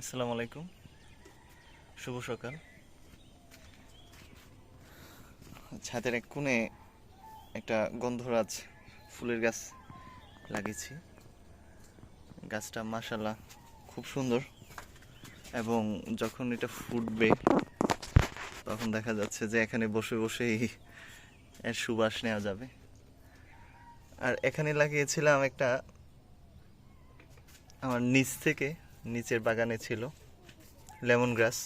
আসসালামু আলাইকুম। শুভ সকাল। ছাদের এক কোণে একটা গন্ধরাজ ফুলের গাছ লাগিয়েছি। গাছটা মাশাল্লাহ খুব সুন্দর এবং যখন এটা ফুটবে, তখন দেখা যাচ্ছে যে এখানে বসে বসেই এর সুবাস নেওয়া যাবে। আর এখানে লাগিয়েছিলাম একটা আমার নিচ থেকে নিচের বাগানে ছিল লেমন গ্রাস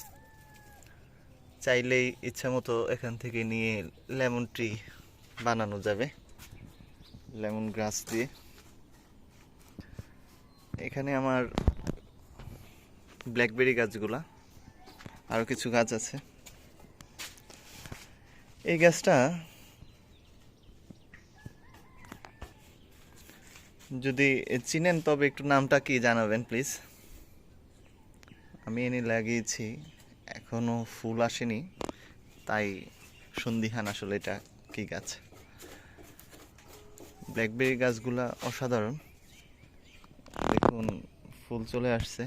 চাইলেই ইচ্ছা মতো এখান থেকে নিয়ে লেমন ট্রি বানানো যাবে লেমন গ্রাস দিয়ে। এখানে আমার ব্ল্যাকবেরি গাছগুলা আরও কিছু গাছ আছে। এই গাছটা যদি চিনেন, তবে একটু নামটা কি জানাবেন, প্লিজ? আমি এনে লাগিয়েছি, এখনও ফুল আসেনি, তাই সন্দিহান আসলে এটা কি গাছ? ব্ল্যাকবেরি গাছগুলা অসাধারণ। দেখুন, ফুল চলে আসছে।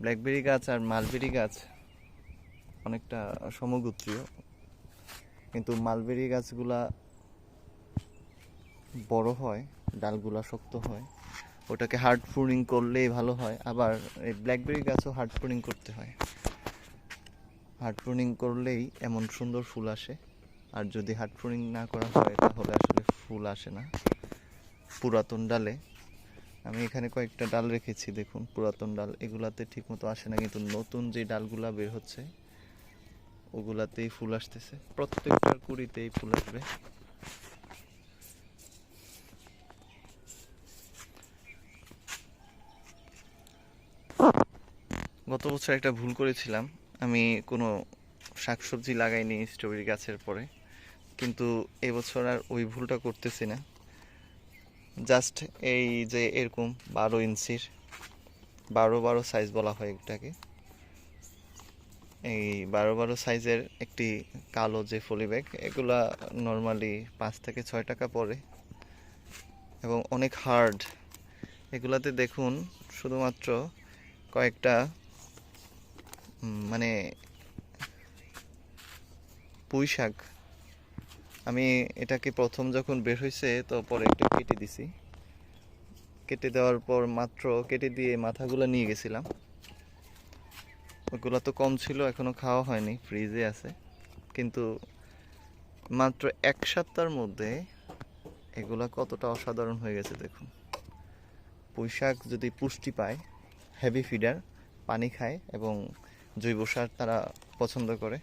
ব্ল্যাকবেরি গাছ আর মালবেরি গাছ অনেকটা সমগোত্রীয়। কিন্তু মালবেরি গাছগুলা বড় হয়, ডালগুলা শক্ত হয়। ওটাকে হার্ড প্রুনিং করলেই ভালো হয়। আবার এই ব্ল্যাকবেরি গাছও হার্ড প্রুনিং করতে হয়। হার্ড প্রুনিং করলেই এমন সুন্দর ফুল আসে। আর যদি হার্ড প্রুনিং না করা হয়, তাহলে আসলে ফুল আসে না। পুরাতন ডালে। আমি এখানে কয়েকটা ডাল রেখেছি, দেখুন, পুরাতন ডাল। এগুলাতে ঠিকমতো আসে না, কিন্তু নতুন যে ডালগুলা বের হচ্ছে, ওগুলাতেই ফুল আসতেছে। প্রত্যেকটার কুড়িতেই ফুল আসবে। গত বছর একটা ভুল করেছিলাম। আমি কোনো শাকসবজি লাগাইনি স্ট্রবেরি গাছের পরে। কিন্তু এবছর আর ওই ভুলটা করতেছি না। জাস্ট এই যে এরকম বারো ইঞ্চির, বারো বারো সাইজ বলা হয় এটাকে। এই বারো বারো সাইজের একটি কালো যে ফলি ব্যাগ এগুলা নর্মালি পাঁচ থেকে ছয় টাকা পড়ে। এবং অনেক হার্ড এগুলাতে দেখুন, শুধুমাত্র কয়েকটা মানে পুঁই শাক আমি এটাকে প্রথম যখন বের হয়েছে তো পরে একটু কেটে দিছি। কেটে দেওয়ার পর মাত্র কেটে দিয়ে মাথাগুলো নিয়ে গেছিলাম। ওগুলো তো কম ছিল, এখনও খাওয়া হয়নি, ফ্রিজে আছে। কিন্তু মাত্র এক সপ্তাহের মধ্যে এগুলা কতটা অসাধারণ হয়ে গেছে দেখুন। পুঁই যদি পুষ্টি পায় হেভি ফিডার পানি খায় এবং জৈব সার তারা পছন্দ করে।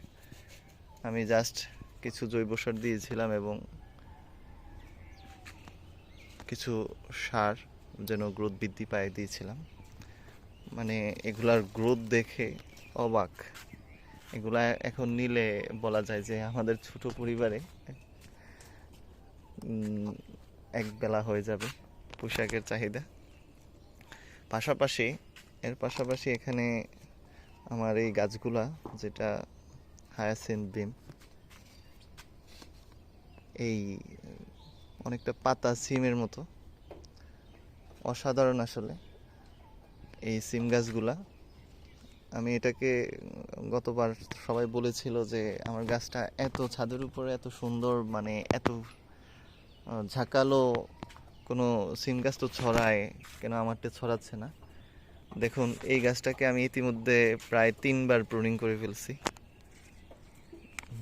আমি জাস্ট কিছু জৈব সার দিয়েছিলাম এবং কিছু সার যেন গ্রোথ বৃদ্ধি পায় দিয়েছিলাম। মানে এগুলার গ্রোথ দেখে অবাক। এগুলা এখন নিলে বলা যায় যে আমাদের ছোট পরিবারে এক বেলা হয়ে যাবে পোশাকের চাহিদা। পাশাপাশি, এর পাশাপাশি এখানে আমার এই গাছগুলা, যেটা হায়াসিন বিম এই অনেকটা পাতা সিমের মতো, অসাধারণ আসলে এই সিম গাছগুলা। আমি এটাকে গতবার সবাই বলেছিল যে আমার গাছটা এত ছাদের উপরে এত সুন্দর মানে এত ঝাঁকালো, কোনো সিম গাছ তো ছড়ায়, কেন আমারটা ছড়াচ্ছে না? দেখুন, এই গাছটাকে আমি ইতিমধ্যে প্রায় তিনবার প্রুনিং করে ফেলছি।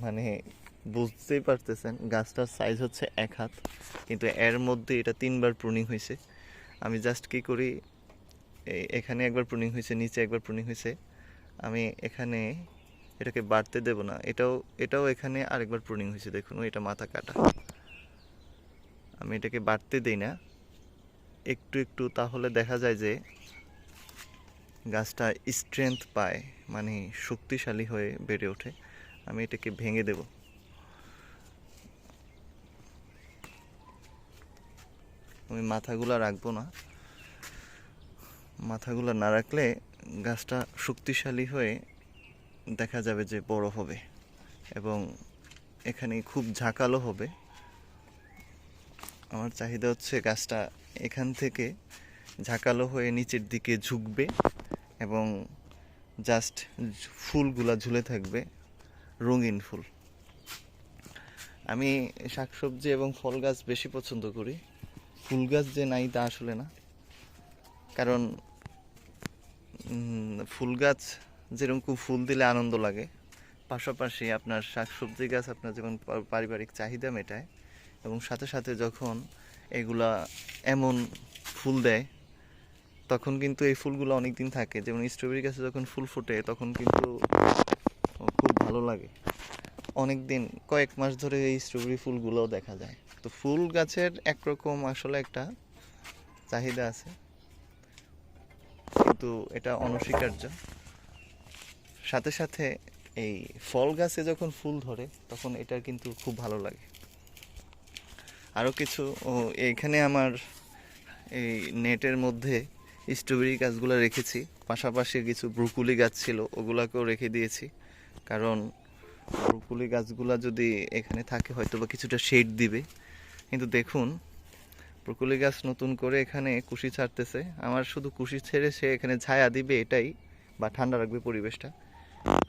মানে বুঝতেই পারতেছেন, গাছটার সাইজ হচ্ছে এক হাত, কিন্তু এর মধ্যে এটা তিনবার প্রুনিং হয়েছে। আমি জাস্ট কি করি এখানে একবার প্রুনিং হয়েছে, নিচে একবার প্রুনিং হয়েছে। আমি এখানে এটাকে বাড়তে দেব না, এটাও এটাও এখানে আরেকবার প্রুনিং হয়েছে, দেখুন, এটা মাথা কাটা। আমি এটাকে বাড়তে দেই না। একটু একটু, তাহলে দেখা যায় যে গাছটা স্ট্রেংথ পায় মানে শক্তিশালী হয়ে বেড়ে ওঠে, আমি এটাকে ভেঙে দেব। আমি মাথাগুলো রাখব না। মাথাগুলো না রাখলে গাছটা শক্তিশালী হয়ে দেখা যাবে যে বড় হবে এবং এখানে খুব ঝাঁকালো হবে। আমার চাহিদা হচ্ছে গাছটা এখান থেকে ঝাঁকালো হয়ে নিচের দিকে ঝুঁকবে। এবং জাস্ট ফুলগুলা ঝুলে থাকবে, রঙিন ফুল। আমি শাকসবজি এবং ফল গাছ বেশি পছন্দ করি। ফুল গাছ যে নাই তা আসলে না। কারণ ফুল গাছ যেরকম ফুল দিলে আনন্দ লাগে। পাশাপাশি আপনার শাকসবজি গাছ আপনার যেমন পারিবারিক চাহিদা মেটায় এবং সাথে সাথে যখন এগুলা এমন ফুল দেয় তখন কিন্তু এই ফুলগুলো অনেক দিন থাকে। যেমন স্ট্রবেরি গাছে যখন ফুল ফোটে, তখন কিন্তু খুব ভালো লাগে। অনেক দিন কয়েক মাস ধরে এই স্ট্রবেরি ফুলগুলোও দেখা যায়। তো ফুল গাছের একরকম আসলে একটা চাহিদা আছে। কিন্তু এটা অনস্বীকার্য। সাথে সাথে এই ফল গাছে যখন ফুল ধরে, তখন এটার কিন্তু খুব ভালো লাগে। আরও কিছু, ও এইখানে আমার এই নেটের মধ্যে স্ট্রবেরি গাছগুলো রেখেছি। পাশাপাশি কিছু ব্রুকুলি গাছ ছিল, ওগুলাকেও রেখে দিয়েছি। কারণ ব্রুকুলি গাছগুলো যদি এখানে থাকে হয়তো বা কিছুটা শেড দিবে। কিন্তু দেখুন, ব্রুকুলি গাছ নতুন করে এখানে কুশি ছাড়তেছে। আমার শুধু কুশি ছেড়ে সে এখানে ছায়া দিবে এটাই, বা ঠান্ডা রাখবে পরিবেশটা।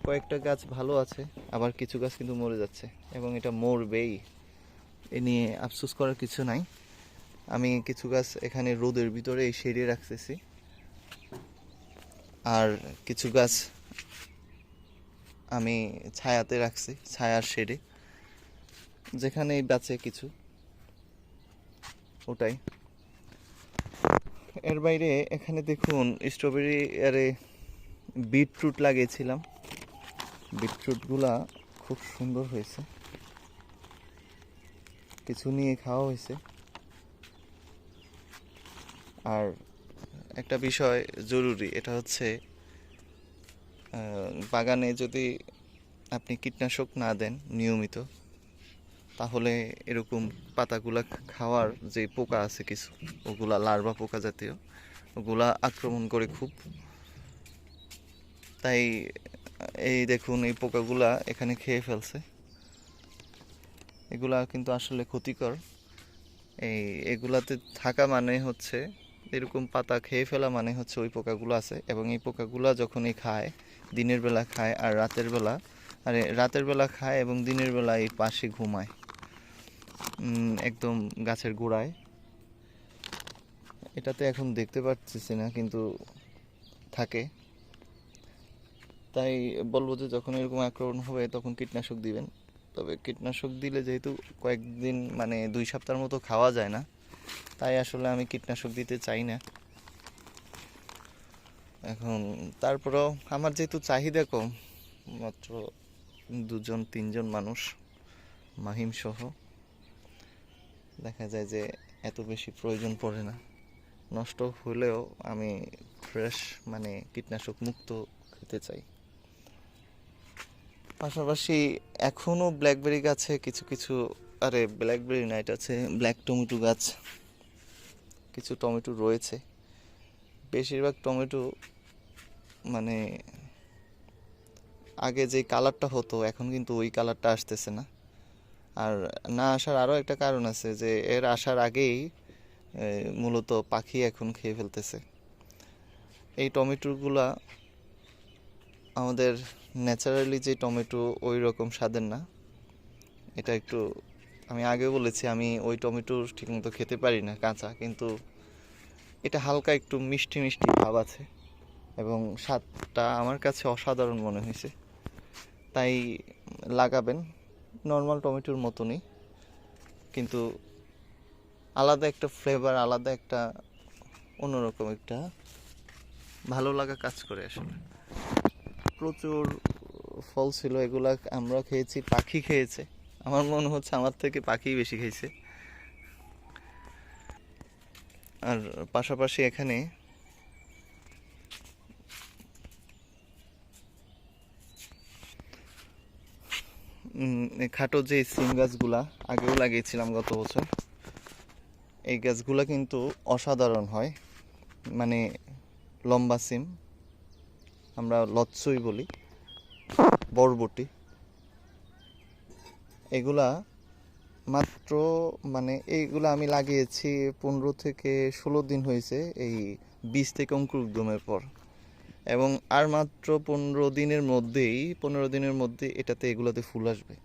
কয়েকটা গাছ ভালো আছে, আবার কিছু গাছ কিন্তু মরে যাচ্ছে, এবং এটা মরবেই। এ নিয়ে আফসোস করার কিছু নাই। আমি কিছু গাছ এখানে রোদের ভিতরে এই রাখতেছি। আর কিছু গাছ আমি ছায়াতে রাখছি, ছায়ার শেডে। যেখানেই বাঁচে কিছু, ওটাই। এর বাইরে এখানে দেখুন স্ট্রবেরি আরে বিটরুট লাগিয়েছিলাম। বিটরুটগুলা খুব সুন্দর হয়েছে। কিছু নিয়ে খাওয়া হয়েছে। আর একটা বিষয় জরুরি, এটা হচ্ছে বাগানে যদি আপনি কীটনাশক না দেন নিয়মিত, তাহলে এরকম পাতাগুলা খাওয়ার যে পোকা আছে কিছু, ওগুলা লার্ভা পোকা জাতীয়, ওগুলা আক্রমণ করে খুব। তাই এই দেখুন, এই পোকাগুলা এখানে খেয়ে ফেলছে। এগুলা কিন্তু আসলে ক্ষতিকর। এই এগুলাতে থাকা মানে হচ্ছে এরকম পাতা খেয়ে ফেলা মানে হচ্ছে ওই পোকাগুলো আছে এবং এই পোকাগুলো যখনই খায়, দিনের বেলা খায় আর রাতের বেলা, আরে রাতের বেলা খায় এবং দিনের বেলা এই পাশে ঘুমায়। একদম গাছের গোড়ায়। এটাতে এখন দেখতে পাচ্ছি না, কিন্তু থাকে। তাই বলব যে যখন এরকম আক্রমণ হবে তখন কীটনাশক দিবেন। তবে কীটনাশক দিলে যেহেতু কয়েকদিন মানে দুই সপ্তাহের মতো খাওয়া যায় না তাই আসলে আমি কীটনাশক দিতে চাই না। এখন তারপরেও আমার যেহেতু চাহিদা কম, মাত্র দুজন, তিনজন মানুষ মাহিম সহ দেখা যায় যে এত বেশি প্রয়োজন পড়ে না। নষ্ট হলেও আমি ফ্রেশ মানে কীটনাশক মুক্ত খেতে চাই। পাশাপাশি এখনও ব্ল্যাকবেরি গাছে কিছু কিছু, আরে ব্ল্যাকবেরি না এটা আছে ব্ল্যাক টমেটো গাছ কিছু টমেটো রয়েছে। বেশিরভাগ টমেটো মানে আগে যে কালারটা হতো, এখন কিন্তু ওই কালারটা আসতেছে না। আর না আসার আরও একটা কারণ আছে যে, এর আসার আগেই মূলত পাখি এখন খেয়ে ফেলতেছে। এই টমেটোগুলা আমাদের ন্যাচারালি যে টমেটো ওই রকম স্বাদের না। এটা একটু আমি আগে বলেছি, আমি ওই টমেটো ঠিকমতো খেতে পারি না, কাঁচা, কিন্তু এটা হালকা একটু মিষ্টি মিষ্টি ভাব আছে এবং স্বাদটা আমার কাছে অসাধারণ মনে হয়েছে। তাই লাগাবেন, নর্মাল টমেটোর মতনই, কিন্তু আলাদা একটা ফ্লেভার, আলাদা একটা অন্যরকম একটা ভালো লাগা কাজ করে আসলে। প্রচুর ফল ছিল, এগুলা আমরা খেয়েছি, পাখি খেয়েছে। আমার মনে হচ্ছে আমার থেকে পাখি বেশি খেয়েছে আর পাশাপাশি এখানে খাটো যে সিম গাছগুলা, আগেও লাগিয়েছিলাম গত বছর, এই গাছগুলা কিন্তু অসাধারণ হয়। মানে লম্বা সিম, আমরা লচ্ছই বলি, বরবটি। এগুলা মাত্র মানে এইগুলা আমি লাগিয়েছি পনেরো থেকে ষোলো দিন হয়েছে, এই বীজ থেকে অঙ্কুরোদ্গমের পর। এবং আর মাত্র পনেরো দিনের মধ্যেই, পনেরো দিনের মধ্যে এটাতে এগুলোতে ফুল আসবে।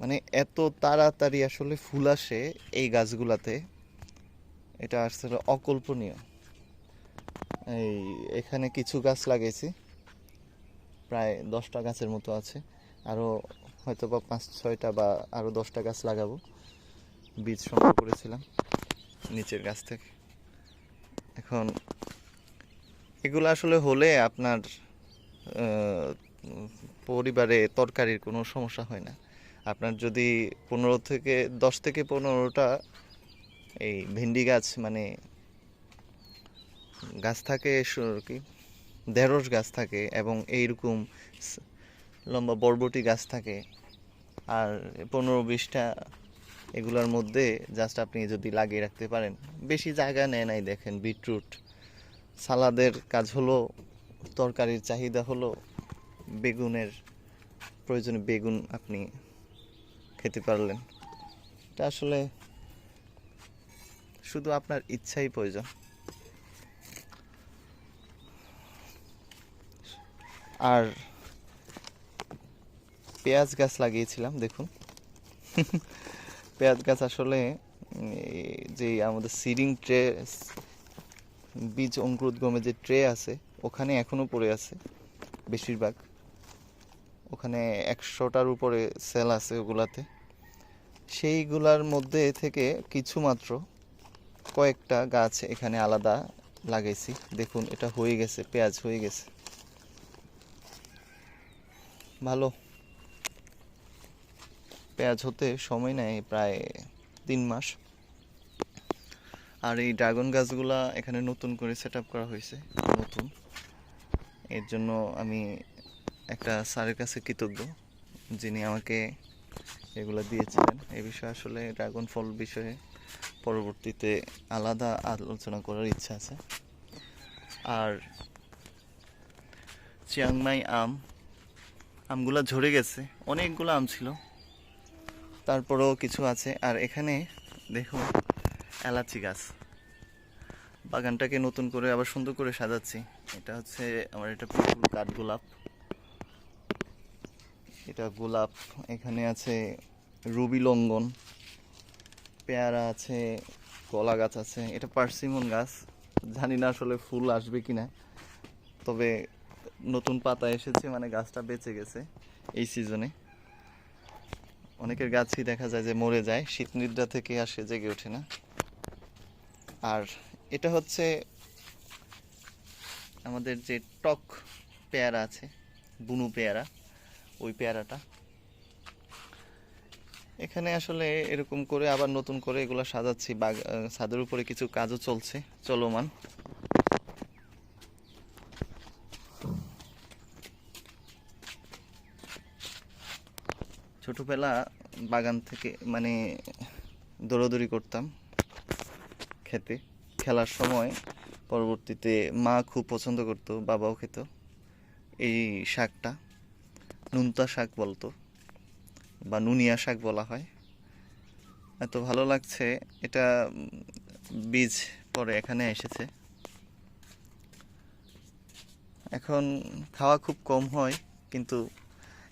মানে এত তাড়াতাড়ি আসলে ফুল আসে এই গাছগুলাতে, এটা আসলে অকল্পনীয়। এই এখানে কিছু গাছ লাগিয়েছি, প্রায় দশটা গাছের মতো আছে। আরও হয়তো বা পাঁচ, ছয়টা বা আরও দশটা গাছ লাগাবো। বীজ সংগ্রহ করেছিলাম নিচের গাছ থেকে। এখন এগুলো আসলে হলে আপনার পরিবারে তরকারির কোনো সমস্যা হয় না। আপনার যদি পনেরো থেকে, দশ থেকে পনেরোটা এই ভেন্ডি গাছ মানে গাছ থাকে কি? ঢেঁড়স গাছ থাকে এবং এইরকম লম্বা বরবটি গাছ থাকে আর পনেরো বিশটা এগুলোর মধ্যে জাস্ট আপনি যদি লাগিয়ে রাখতে পারেন, বেশি জায়গা নেয় নাই দেখেন বিটরুট। সালাদের কাজ হলো, তরকারির চাহিদা হলো, বেগুনের প্রয়োজনে বেগুন আপনি খেতে পারলেন। এটা আসলে শুধু আপনার ইচ্ছাই প্রয়োজন। আর পেঁয়াজ গাছ লাগিয়েছিলাম, দেখুন। পেঁয়াজ গাছ আসলে যে আমাদের সিডিং ট্রে, বীজ অঙ্কুরোদ্গমের যে ট্রে আছে, ওখানে এখনও পড়ে আছে, বেশিরভাগ। ওখানে একশোটার উপরে সেল আছে ওগুলাতে। সেইগুলার মধ্যে থেকে কিছু মাত্র কয়েকটা গাছ এখানে আলাদা লাগাইছি। দেখুন, এটা হয়ে গেছে, পেঁয়াজ হয়ে গেছে। ভালো। পেঁয়াজ হতে সময় নেয় প্রায় তিন মাস। আর এই ড্রাগন গাছগুলা এখানে নতুন করে সেট করা হয়েছে, নতুন। এর জন্য আমি একটা স্যারের কাছে কৃতজ্ঞ, যিনি আমাকে এগুলো দিয়েছিলেন। এ বিষয়ে আসলে ড্রাগন ফল বিষয়ে পরবর্তীতে আলাদা আলোচনা করার ইচ্ছা আছে। আর চিয়াংমাই আম, আমগুলা ঝরে গেছে, অনেকগুলো আম ছিল। তারপরেও কিছু আছে। আর এখানে দেখুন, এলাচি গাছ। বাগানটাকে নতুন করে আবার সুন্দর করে সাজাচ্ছি। এটা হচ্ছে আমার এটা পুরোপুরি কাঠ গোলাপ। এটা গোলাপ। এখানে আছে রুবি লঙ্গন। পেয়ারা আছে, কলা গাছ আছে। এটা পার্সিমন গাছ। জানি না আসলে ফুল আসবে কিনা। তবে নতুন পাতা এসেছে মানে গাছটা বেঁচে গেছে এই সিজনে। অনেকের গাছই দেখা যায় যে মরে যায়, শীত নিদ্রা থেকে আর সে জেগে ওঠে না। আর এটা হচ্ছে আমাদের যে টক পেয়ারা আছে, বুনু পেয়ারা, ওই পেয়ারাটা। এখানে আসলে এরকম করে আবার নতুন করে এগুলো সাজাচ্ছি, বাগ ছাদের উপরে কিছু কাজও চলছে, চলমান। ছোটবেলা বাগান থেকে মানে দৌড়াদৌড়ি করতাম খেতে। খেলার সময় পরবর্তীতে মা খুব পছন্দ করতো, বাবাও খেত। এই শাকটা নুনতা শাক বলতো, বা নুনিয়া শাক বলা হয়। এত ভালো লাগছে, এটা বীজ পরে এখানে এসেছে। এখন খাওয়া খুব কম হয়, কিন্তু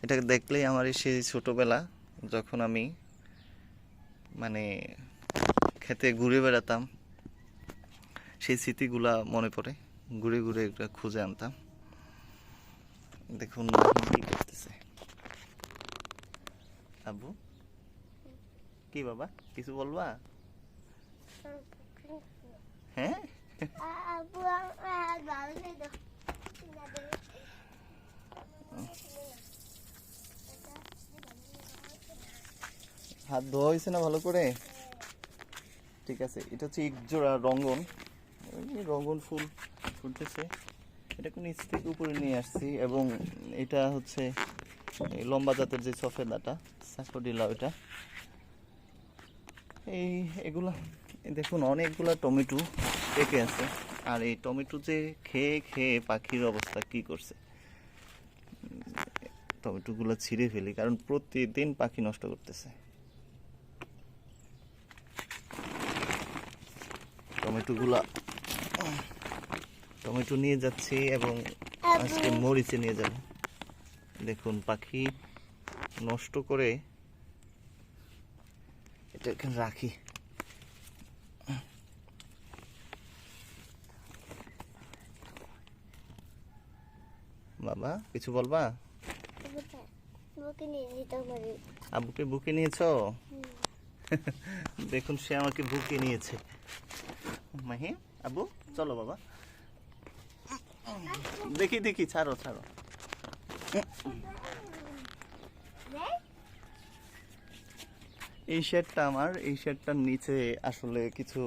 এটা দেখলেই আমার সেই ছোটোবেলা, যখন আমি মানে খেতে ঘুরে বেড়াতাম, সেই স্মৃতিগুলা মনে পড়ে। ঘুরে ঘুরে এটা খুঁজে আনতাম। দেখুন, কি করতেছে। আব্বু? কি বাবা, কিছু বলবা? হ্যাঁ? Abu হাত ধোয়া হয়েছে না ভালো করে? ঠিক আছে, এটা হচ্ছে একজোড়া রঙ্গন। রঙ্গন ফুল ফুটতেছে। এটাকে নিচ থেকে উপরে নিয়ে আসছি এবং এটা হচ্ছে লম্বা জাতের যে সফেদাটা স্যাফোডিলা ওইটা এই এগুলা, দেখুন অনেকগুলা টমেটো পেকে আছে। আর এই টমেটো যে খেয়ে খেয়ে পাখির অবস্থা কি করছে? টমেটোগুলো ছিঁড়ে ফেলি, কারণ প্রতিদিন পাখি নষ্ট করতেছে। টমেটোগুলা টমেটো নিয়ে যাচ্ছি এবং আজকে মরিচে নিয়ে যাব। দেখুন পাখি নষ্ট করে এটা এখানে রাখি। বাবা কিছু বলবা? বুকে নিয়ে যেতে পারি আব্বুকে বুকে নিয়েছো? দেখুন সে আমাকে বুকে নিয়েছে। মাহি, আবু, চলো বাবা। দেখি দেখি, ছাড়ো ছাড়ো। এই শেডটা আমার, এই শেডটার নিচে আসলে কিছু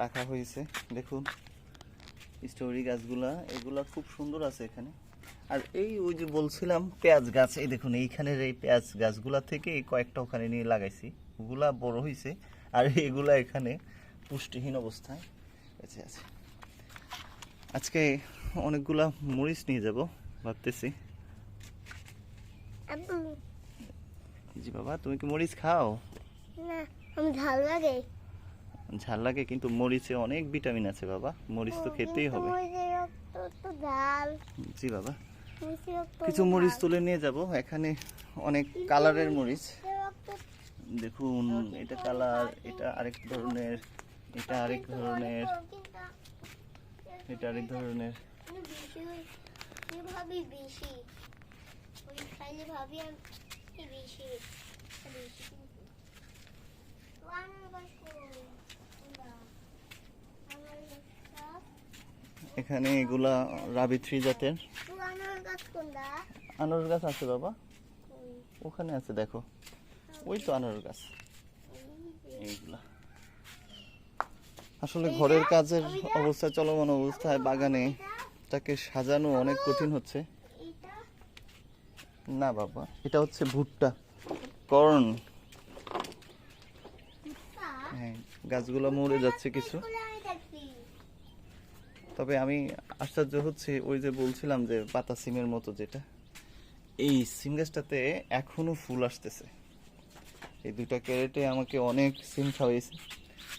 রাখা হয়েছে, দেখুন। স্টোরি গাছগুলা, এগুলা খুব সুন্দর আছে এখানে। আর এই ওই যে বলছিলাম পেঁয়াজ গাছ, এই দেখুন, এইখানের এই পেঁয়াজ গাছগুলা থেকে কয়েকটা ওখানে নিয়ে লাগাইছি। ওগুলা বড় হয়েছে আর এগুলা এখানে পুষ্টিহীন অবস্থায় বেঁচে আছে। আজকে অনেকগুলা মরিচ নিয়ে যাব ভাবতেছি। জি বাবা তুমি কি মরিচ খাও? না আমি ঝাল লাগে। ঝাল লাগে কিন্তু মরিচে অনেক ভিটামিন আছে বাবা। মরিচ তো খেতেই হবে। জি বাবা। কিছু মরিচ তুলে নিয়ে যাব এখানে অনেক কালারের মরিচ। দেখুন এটা কালার এটা আরেক ধরনের এটা আরেক ধরনের। এটা আরেক ধরনের। ভাবি বেশি ওই খাইলে ভাবি আমি বেশি এখানে এগুলা রাবি থ্রি জাতের। পুরানোর গাছ আছে বাবা। ওখানে আছে দেখো। ওই তো আনারস গাছ। এইগুলা। আসলে ঘরের কাজের অবস্থা, চলমান অবস্থায় বাগানে তাকে সাজানো অনেক কঠিন হচ্ছে। না বাবা, এটা হচ্ছে ভুট্টা, কর্ন। হ্যাঁ গাছগুলো মরে যাচ্ছে কিছু। তবে আমি আশ্চর্য হচ্ছে, ওই যে বলছিলাম যে পাতা সিমের মতো যেটা, এই সিম গাছটাতে এখনও ফুল আসতেছে। এই দুটা ক্যারেটে আমাকে অনেক সিম খাওয়াইছে।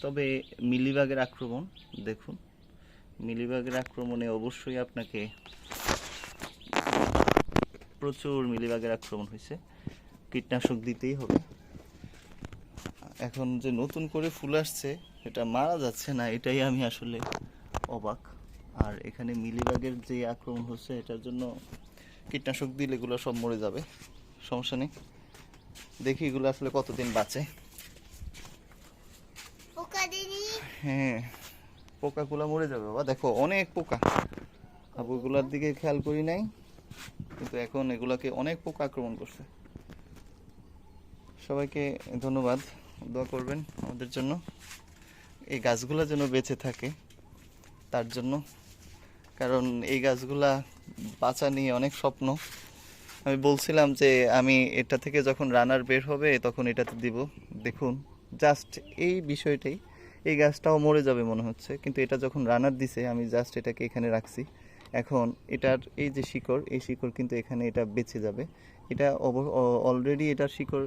তবে মিলিবাগের আক্রমণ, দেখুন, মিলিবাগের আক্রমণে অবশ্যই আপনাকে প্রচুর মিলিবাগের আক্রমণ হয়েছে। কীটনাশক দিতেই হবে। এখন যে নতুন করে ফুল আসছে, এটা মারা যাচ্ছে না, এটাই আমি আসলে অবাক। আর এখানে মিলিবাগের যে আক্রমণ হচ্ছে, এটার জন্য কীটনাশক দিলে এগুলো সব মরে যাবে। সমস্যা নেই। দেখি এগুলো আসলে কতদিন বাঁচে পোকা দিনি হ্যাঁ পোকাগুলো মরে যাবে বাবা। দেখো, অনেক পোকা। আবুগুলার দিকে খেয়াল করি নাই, কিন্তু এখন এগুলাকে অনেক পোকা আক্রমণ করছে। সবাইকে ধন্যবাদ, দোয়া করবেন আমাদের জন্য। এই গাছগুলো যেন বেঁচে থাকে, তার জন্য। কারণ এই গাছগুলা বাঁচা নিয়ে অনেক স্বপ্ন। আমি বলছিলাম যে আমি এটা থেকে যখন রানার বের হবে, তখন এটাতে দিব। দেখুন জাস্ট এই বিষয়টাই। এই গাছটাও মরে যাবে মনে হচ্ছে। কিন্তু এটা যখন রানার দিছে, আমি জাস্ট এটাকে এখানে রাখছি। এখন এটার এই যে শিকড়, এই শিকড় কিন্তু এখানে এটা বেঁচে যাবে। এটা অলরেডি এটার শিকড়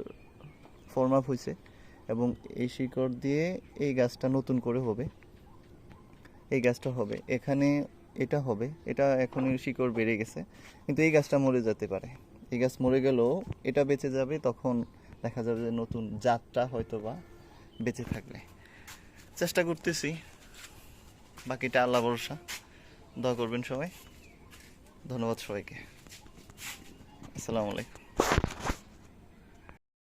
ফর্ম আপ হয়েছে এবং এই শিকড় দিয়ে এই গাছটা নতুন করে হবে। এই গাছটা হবে। এখানে এটা হবে। এটা এখন শিকড় বেড়ে গেছে। কিন্তু এই গাছটা মরে যেতে পারে। এই গাছ মরে গেলেও এটা বেঁচে যাবে, তখন দেখা যাবে যে নতুন জাতটা হয়তো বা বেঁচে থাকবে। চেষ্টা করতেছি। বাকিটা আল্লাহ ভরসা। দোয়া করবেন সবাই। ধন্যবাদ সবাইকে। আসসালামু আলাইকুম।